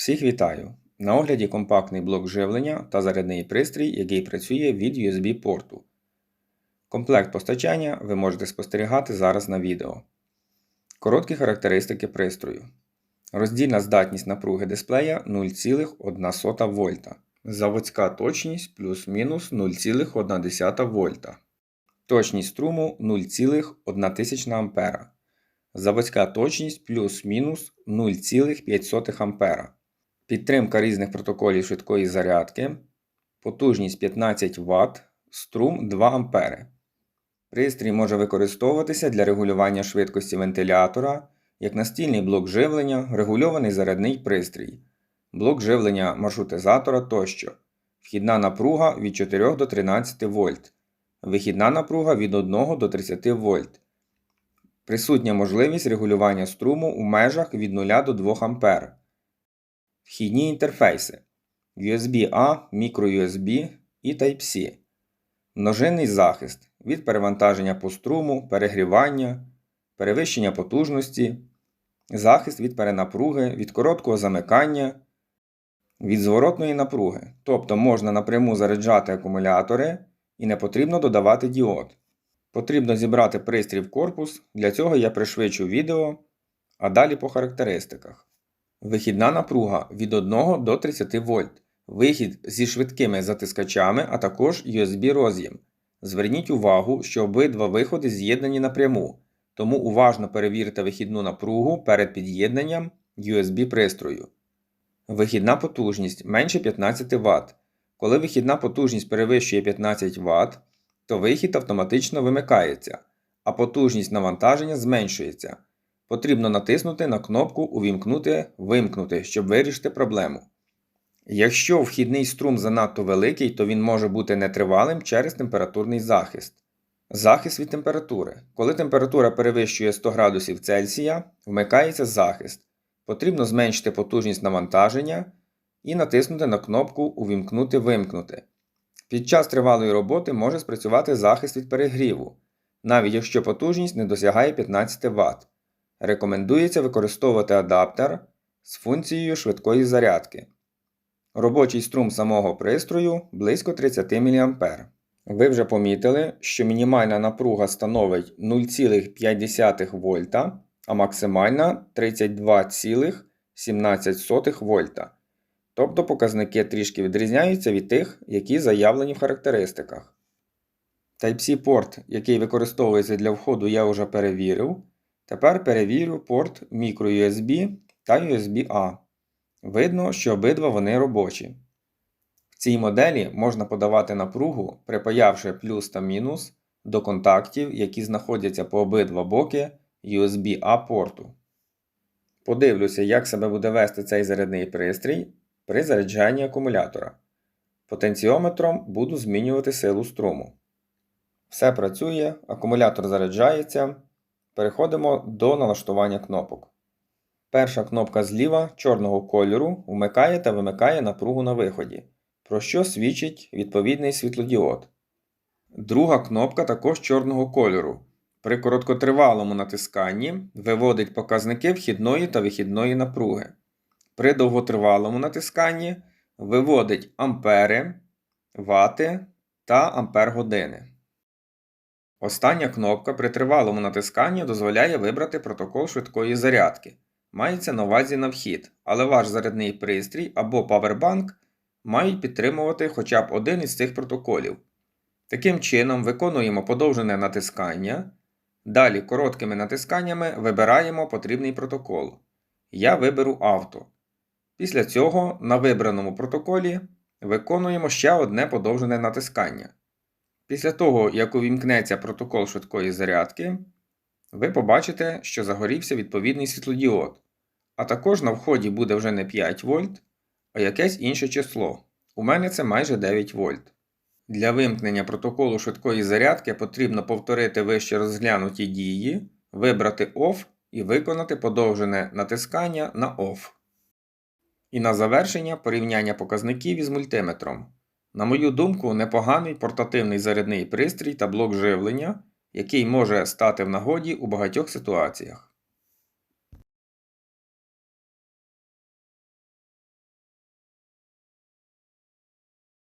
Всіх вітаю! На огляді компактний блок живлення та зарядний пристрій, який працює від USB порту. Комплект постачання ви можете спостерігати зараз на відео. Короткі характеристики пристрою. Роздільна здатність напруги дисплея 0,1 вольта. Заводська точність плюс-мінус 0,1 вольта. Точність струму 0,1 А. Заводська точність плюс-мінус 0,5 А. Підтримка різних протоколів швидкої зарядки. Потужність 15 Вт, струм 2 А. Пристрій може використовуватися для регулювання швидкості вентилятора, як настільний блок живлення, регульований зарядний пристрій, блок живлення маршрутизатора тощо. Вхідна напруга від 4 до 13 вольт. Вихідна напруга від 1 до 30 вольт. Присутня можливість регулювання струму у межах від 0 до 2 А. Вхідні інтерфейси USB-A, microUSB і Type-C. Множинний захист від перевантаження по струму, перегрівання, перевищення потужності, захист від перенапруги, від короткого замикання, від зворотної напруги. Тобто можна напряму заряджати акумулятори і не потрібно додавати діод. Потрібно зібрати пристрій в корпус, для цього я пришвидшу відео, а далі по характеристиках. Вихідна напруга від 1 до 30 вольт. Вихід зі швидкими затискачами, а також USB роз'єм. Зверніть увагу, що обидва виходи з'єднані напряму, тому уважно перевірте вихідну напругу перед під'єднанням USB пристрою. Вихідна потужність менше 15 Вт. Коли вихідна потужність перевищує 15 Вт, то вихід автоматично вимикається, а потужність навантаження зменшується. Потрібно натиснути на кнопку Увімкнути Вимкнути, щоб вирішити проблему. Якщо вхідний струм занадто великий, то він може бути нетривалим через температурний захист. Захист від температури. Коли температура перевищує 100 градусів Цельсія, вмикається захист. Потрібно зменшити потужність навантаження і натиснути на кнопку Увімкнути Вимкнути. Під час тривалої роботи може спрацювати захист від перегріву, навіть якщо потужність не досягає 15 Вт. Рекомендується використовувати адаптер з функцією швидкої зарядки. Робочий струм самого пристрою близько 30 мА. Ви вже помітили, що мінімальна напруга становить 0,5 В, а максимальна 32,17 В. Тобто показники трішки відрізняються від тих, які заявлені в характеристиках. Type-C порт, який використовується для входу, я вже перевірив. Тепер перевірю порт microUSB та USB-A. Видно, що обидва вони робочі. В цій моделі можна подавати напругу, припаявши плюс та мінус до контактів, які знаходяться по обидва боки USB-A порту. Подивлюся, як себе буде вести цей зарядний пристрій при заряджанні акумулятора. Потенціометром буду змінювати силу струму. Все працює, акумулятор заряджається. Переходимо до налаштування кнопок. Перша кнопка зліва чорного кольору вмикає та вимикає напругу на виході, про що свідчить відповідний світлодіод. Друга кнопка також чорного кольору. При короткотривалому натисканні виводить показники вхідної та вихідної напруги. При довготривалому натисканні виводить ампери, вати та ампер-години. Остання кнопка при тривалому натисканні дозволяє вибрати протокол швидкої зарядки. Мається на увазі на вхід, але ваш зарядний пристрій або павербанк мають підтримувати хоча б один із цих протоколів. Таким чином, виконуємо подовжене натискання. Далі короткими натисканнями вибираємо потрібний протокол. Я виберу авто. Після цього на вибраному протоколі виконуємо ще одне подовжене натискання. Після того, як увімкнеться протокол швидкої зарядки, ви побачите, що загорівся відповідний світлодіод. А також на вході буде вже не 5 вольт, а якесь інше число. У мене це майже 9 вольт. Для вимкнення протоколу швидкої зарядки потрібно повторити вище розглянуті дії, вибрати OFF і виконати подовжене натискання на OFF. І на завершення порівняння показників із мультиметром. На мою думку, непоганий портативний зарядний пристрій та блок живлення, який може стати в нагоді у багатьох ситуаціях.